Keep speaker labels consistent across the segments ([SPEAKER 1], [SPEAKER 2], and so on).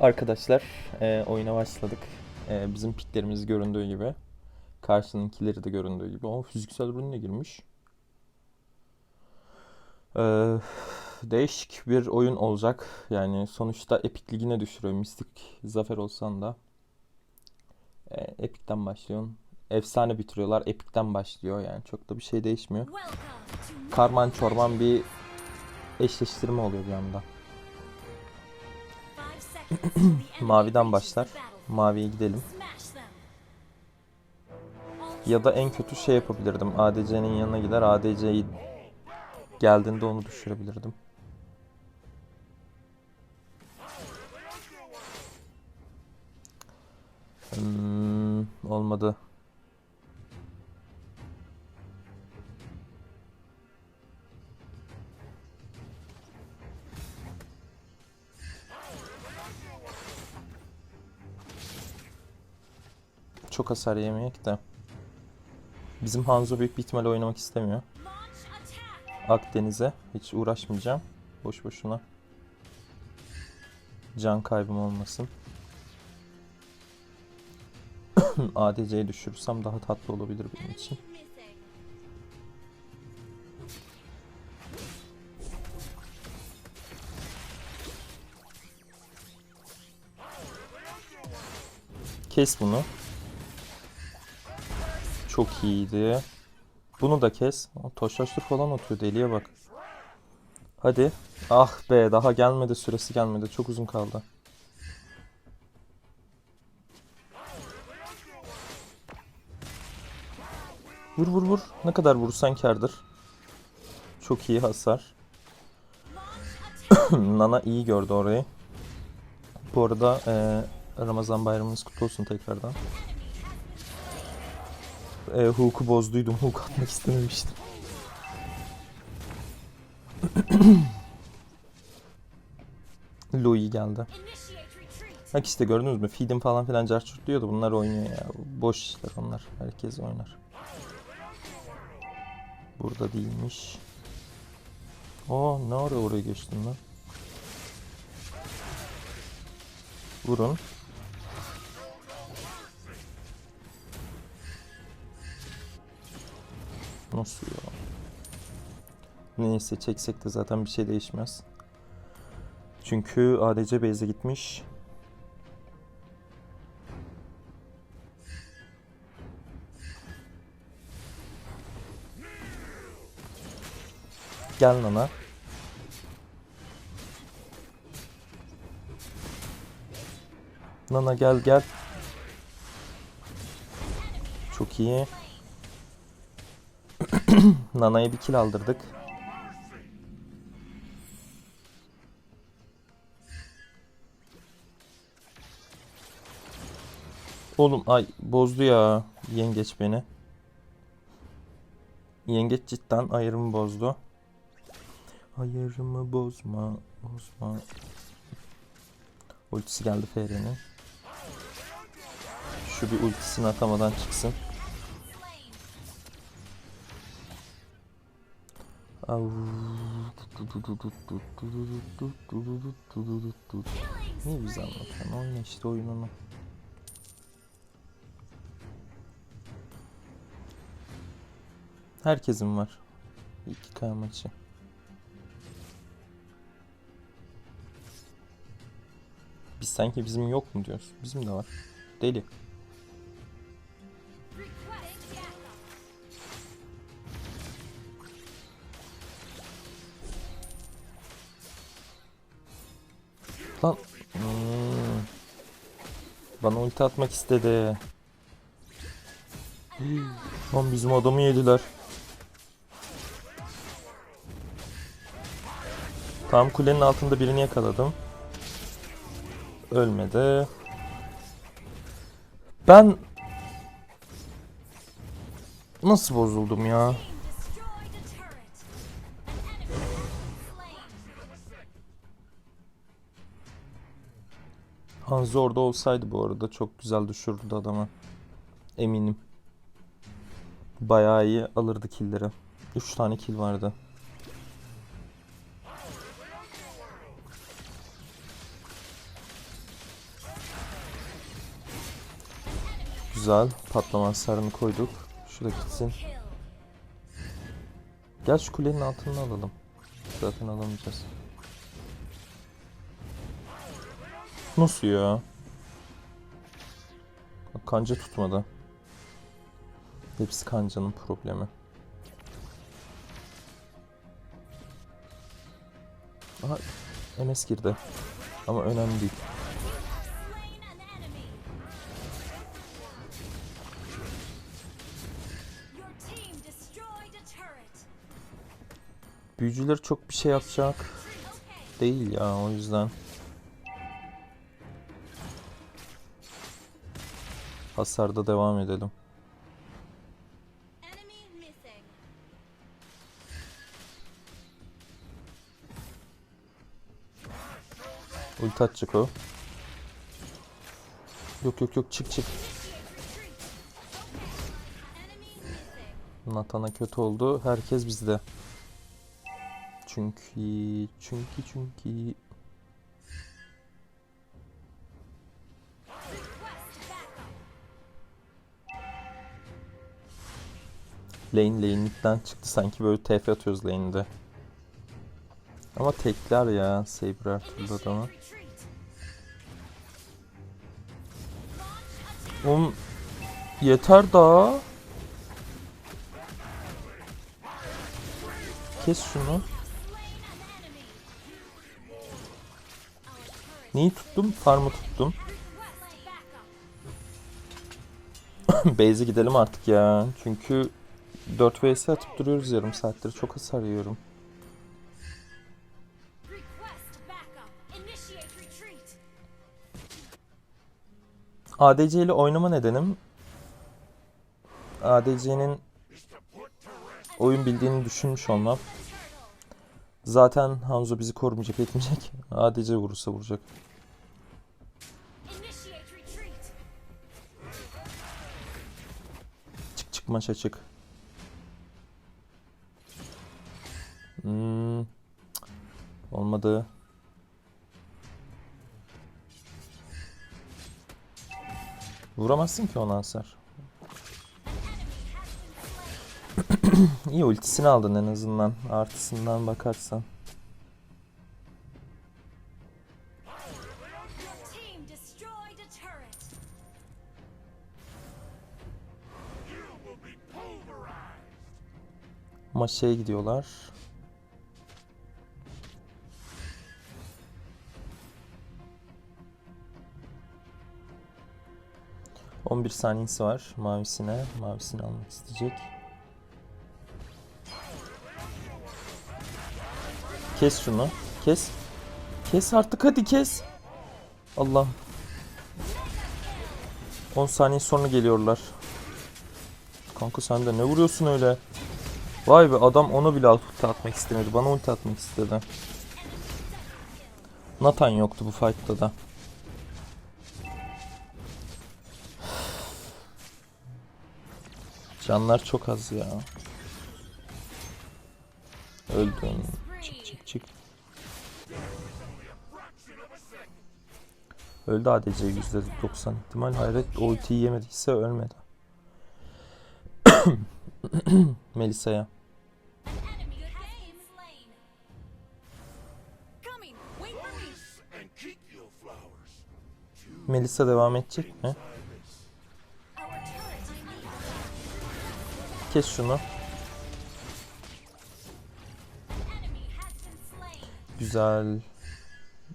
[SPEAKER 1] Arkadaşlar e, oyuna başladık. E, bizim piklerimiz göründüğü gibi. Karşınınkileri de göründüğü gibi. Ama fiziksel ürünle girmiş. E, değişik bir oyun olacak. Yani sonuçta Epic Ligi'ne düşürüyor. Mistik zafer olsan da. E, Epic'ten başlıyorsun. Efsane bitiriyorlar. Epic'ten başlıyor. Yani çok da bir şey değişmiyor. Karman çorman bir eşleştirme oluyor bir anda.
[SPEAKER 2] Maviden başlar.
[SPEAKER 1] Maviye gidelim. Ya da en kötü şey yapabilirdim. ADC'nin yanına gider. ADC'yi geldiğinde onu düşürebilirdim. Hmm, olmadı. Çok hasar yemeyek de. Bizim Hanzo büyük bir ihtimalle oynamak istemiyor. Akdeniz'e hiç uğraşmayacağım. Boş boşuna. Can kaybım olmasın. ADC'yi düşürürsem daha tatlı olabilir benim için. Kes bunu. Çok iyiydi. Bunu da kes. Toşlaştır falan atıyor deliye bak. Hadi. Ah be daha gelmedi süresi gelmedi. Çok uzun kaldı. Vur vur vur. Ne kadar vurursan kârdır. Çok iyi hasar. Nana iyi gördü orayı. Bu arada eee, Ramazan bayramınız kutlu olsun tekrardan. E, Hook'u bozduydum. Hook atmak istememiştim. Louis geldi. Bak işte gördünüz mü? Feed'im falan filan carçurt diyordu. Bunlar oynuyor ya. Boş işler onlar. Herkes oynar. Burada değilmiş. Aa ne ara oraya geçtin lan? Vurun. Nasıl ya? Neyse çeksek de zaten bir şey değişmez. Çünkü ADC base'e gitmiş. Gel Nana. Nana gel gel. Çok iyi. Nana'ya bir kill aldırdık. Oğlum ay bozdu ya yengeç beni. Yengeç cidden ayarımı bozdu. Ayarımı bozma, bozma. Ultisi geldi FR'nin. Şu bir ultisini atamadan çıksın. Ne güzel anlatıyorsun? Oyna işte oyununu. Herkesin var. 2K maçı. Biz sanki bizim yok mu diyoruz? Bizim de var. Deli. Lan. Bana ulti atmak istedi. Lan bizim adamı yediler. Tam kulenin altında birini yakaladım. Ölmedi. Ben nasıl bozuldum ya? Hanzo orada olsaydı bu arada çok güzel düşürdü adamı. Eminim. Bayağı iyi alırdı killleri. 3 tane kill vardı. Güzel. Patlama hasarını koyduk. Şurada gitsin. Gel şu kulenin altına alalım. Zaten alamayacağız. Nasıl ya? Bak, Kanca tutmadı. Hepsi kancanın problemi. Aha MS girdi. Ama önemli değil. Büyücüler çok bir şey yapacak değil ya o yüzden. Hasarda devam edelim. Ulti atacak o. Yok yok yok çık çık. Nathan'a kötü oldu. Herkes bizde. Çünkü çünkü çünkü Lane lane'likten çıktı sanki böyle TF atıyoruz lane'de. Ama tekler ya Saber her türlü adamı. Oğlum yeter daha. Kes şunu. Neyi tuttum? Farmı tuttum. Base'e gidelim artık ya. Çünkü 4 vs atıp duruyoruz yarım saattir. Çok hasar yiyorum. ADC ile oynama nedenim ADC'nin oyun bildiğini düşünmüş olmam. Zaten Hanzo bizi korumayacak etmeyecek. ADC vurursa vuracak. Çık çık maça çık. Hmm. Olmadı. Vuramazsın ki ona hasar. İyi ultisini aldın en azından. Artısından bakarsan. Ama şeye gidiyorlar. On bir saniyesi var mavisine. Mavisini almak isteyecek. Kes şunu. Kes. Kes artık hadi kes. Allah. 10 saniye sonra geliyorlar. Kanka sen de ne vuruyorsun öyle? Vay be adam onu bile ulti atmak istemedi. Bana ulti atmak istedi. Nathan yoktu bu fight'ta da. Canlar çok az ya. Öldün. Çık çık çık. Öldü ADC %90 ihtimal. Hayret ultiyi yemediyse ölmedi. Melisa'ya. Melisa devam edecek mi? Kes şunu. Güzel.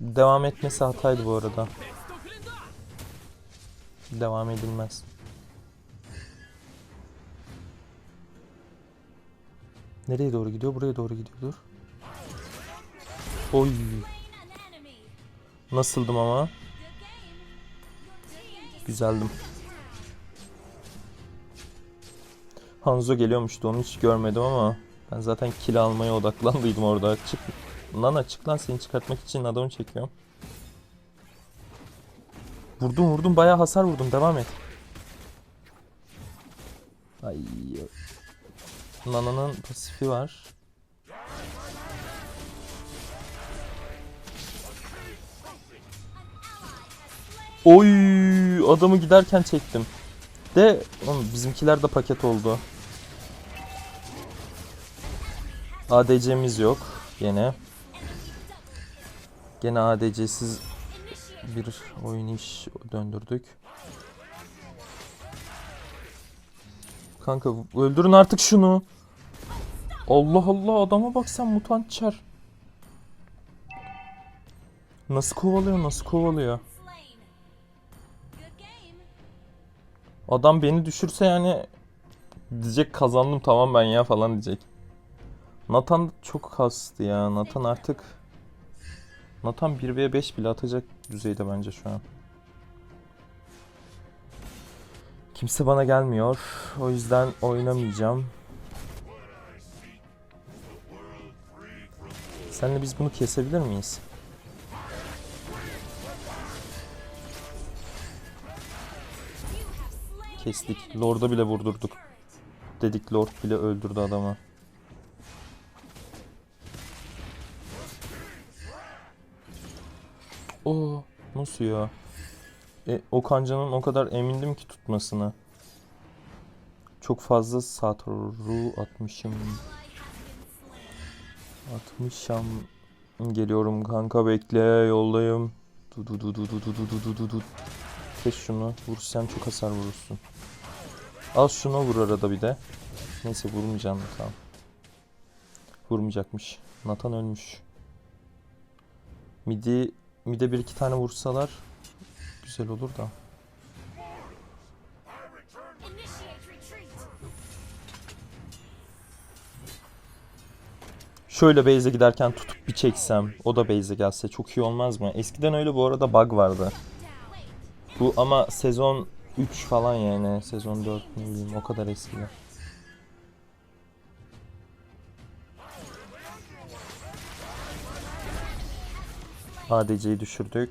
[SPEAKER 1] Devam etmesi hataydı bu arada. Devam edilmez. Nereye doğru gidiyor? Buraya doğru gidiyordur. Oy. Nasıldım ama? Güzeldim. Hanzo geliyormuştu onu hiç görmedim ama ben zaten kill almaya odaklandıydım orada. Çık Nana çık lan seni çıkartmak için adamı çekiyorum. Vurdum vurdum bayağı hasar vurdum devam et. Ay. Nana'nın pasifi var. Oy adamı giderken çektim. De oğlum bizimkiler de paket oldu. ADC'miz yok gene. Gene ADC'siz bir oyun iş döndürdük. Kanka öldürün artık şunu. Allah Allah adama bak sen mutant çar. Nasıl kovalıyor nasıl kovalıyor. Adam beni düşürse yani diyecek kazandım tamam ben ya falan diyecek. Nathan çok kastı ya. Nathan artık Nathan 1v5 bile atacak düzeyde bence şu an. Kimse bana gelmiyor. O yüzden oynamayacağım. Senle biz bunu kesebilir miyiz? Kestik. Lord'a bile vurdurduk. Dedik Lord bile öldürdü adamı. Oo, nasıl ya? E, o kancanın o kadar emindim ki tutmasını. Çok fazla Satoru atmışım. Atmışam. Geliyorum kanka bekle yoldayım. Du du du du du du du du du du. Kes şunu. Vursan çok hasar vurursun. Al şuna vur arada bir de. Neyse vurmayacağım tamam. Vurmayacakmış. Nathan ölmüş. Midi mide bir iki tane vursalar güzel olur da. Şöyle base'e giderken tutup bir çeksem, o da base'e gelse çok iyi olmaz mı? Eskiden öyle bu arada bug vardı. Bu ama sezon 3 falan yani. Sezon 4 ne bileyim o kadar eskiden. ADC'yi düşürdük.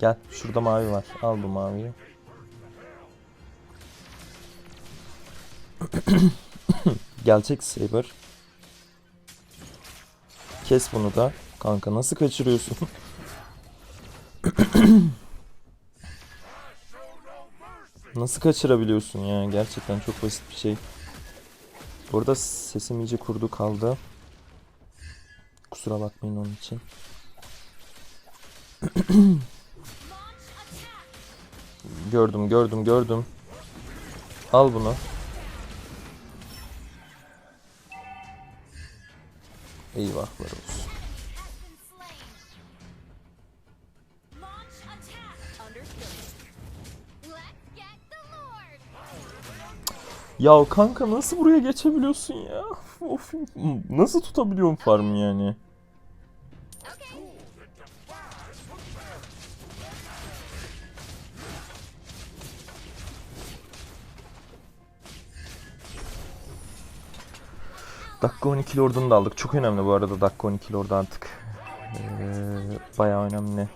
[SPEAKER 1] Gel şurada mavi var. Al bu maviyi. Gelecek Saber. Kes bunu da. Kanka nasıl kaçırıyorsun? nasıl kaçırabiliyorsun ya? Gerçekten çok basit bir şey. Burada sesim iyice kurdu kaldı. Kusura bakmayın onun için. gördüm gördüm gördüm. Al bunu. Eyvahlar olsun. Ya kanka nasıl buraya geçebiliyorsun ya? Of, nasıl tutabiliyorum farmı yani? Dakika 12 lordunu da aldık. Çok önemli bu arada dakika 12 lordu artık. Ee, bayağı önemli.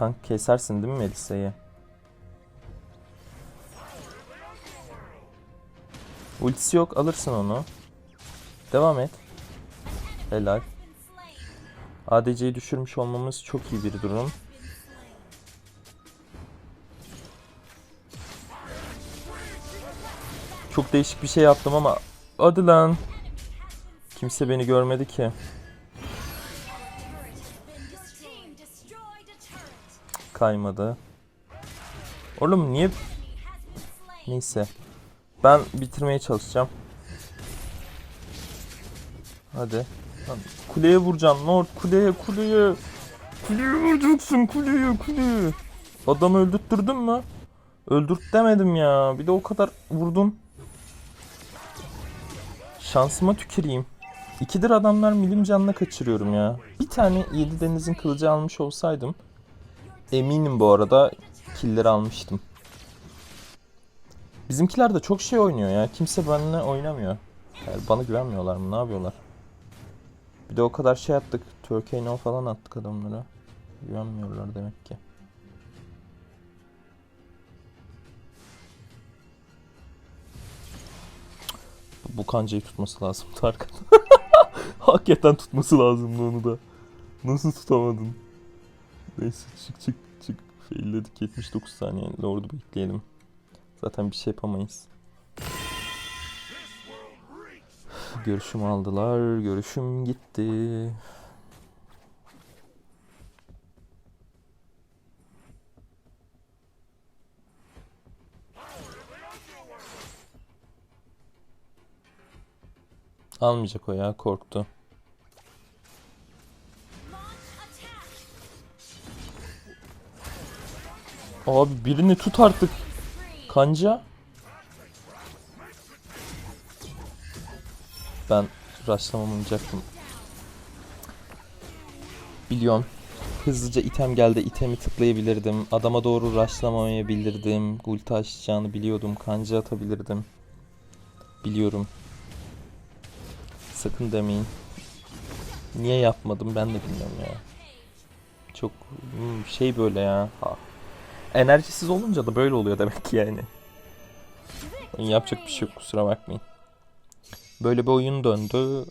[SPEAKER 1] Kanka kesersin değil mi Melisa'yı? Ultisi yok alırsın onu. Devam et. Helal. ADC'yi düşürmüş olmamız çok iyi bir durum. Çok değişik bir şey yaptım ama hadi lan. Kimse beni görmedi ki. Kaymadı. Oğlum niye... Neyse. Ben bitirmeye çalışacağım. Hadi. Kuleye vuracağım. Lord kuleye kuleye. Kuleye vuracaksın kuleye kuleye. Adamı öldürttürdün mü? Öldürt demedim ya. Bir de o kadar vurdum. Şansıma tüküreyim. İkidir adamlar milim canına kaçırıyorum ya. Bir tane yedi denizin kılıcı almış olsaydım eminim bu arada killleri almıştım. Bizimkiler de çok şey oynuyor ya. Kimse benimle oynamıyor. Yani bana güvenmiyorlar mı? Ne yapıyorlar? Bir de o kadar şey attık. Turkey no falan attık adamlara. Güvenmiyorlar demek ki. Bu kancayı tutması lazım Tarkan. Hakikaten tutması lazımdı onu da. Nasıl tutamadın? Neyse çık çık çık. Failledik 79 saniye. Lord'u bekleyelim. Zaten bir şey yapamayız. Görüşüm aldılar. Görüşüm gitti. Almayacak o ya korktu. Abi birini tut artık. Kanca. Ben rushlamayacaktım. Biliyorum. Hızlıca item geldi. itemi tıklayabilirdim. Adama doğru rushlamamayabilirdim. Ulti açacağını biliyordum. Kanca atabilirdim. Biliyorum. Sakın demeyin. Niye yapmadım ben de bilmiyorum ya. Çok hmm, şey böyle ya. Ha. Enerjisiz olunca da böyle oluyor demek ki yani. Yapacak bir şey yok kusura bakmayın. Böyle bir oyun döndü.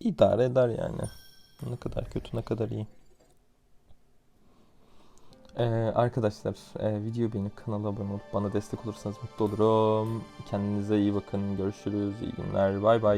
[SPEAKER 1] İdare eder yani. Ne kadar kötü ne kadar iyi. Ee, arkadaşlar e, video beğenip kanala abone olup bana destek olursanız mutlu olurum. Kendinize iyi bakın. Görüşürüz. İyi günler. Bay bay.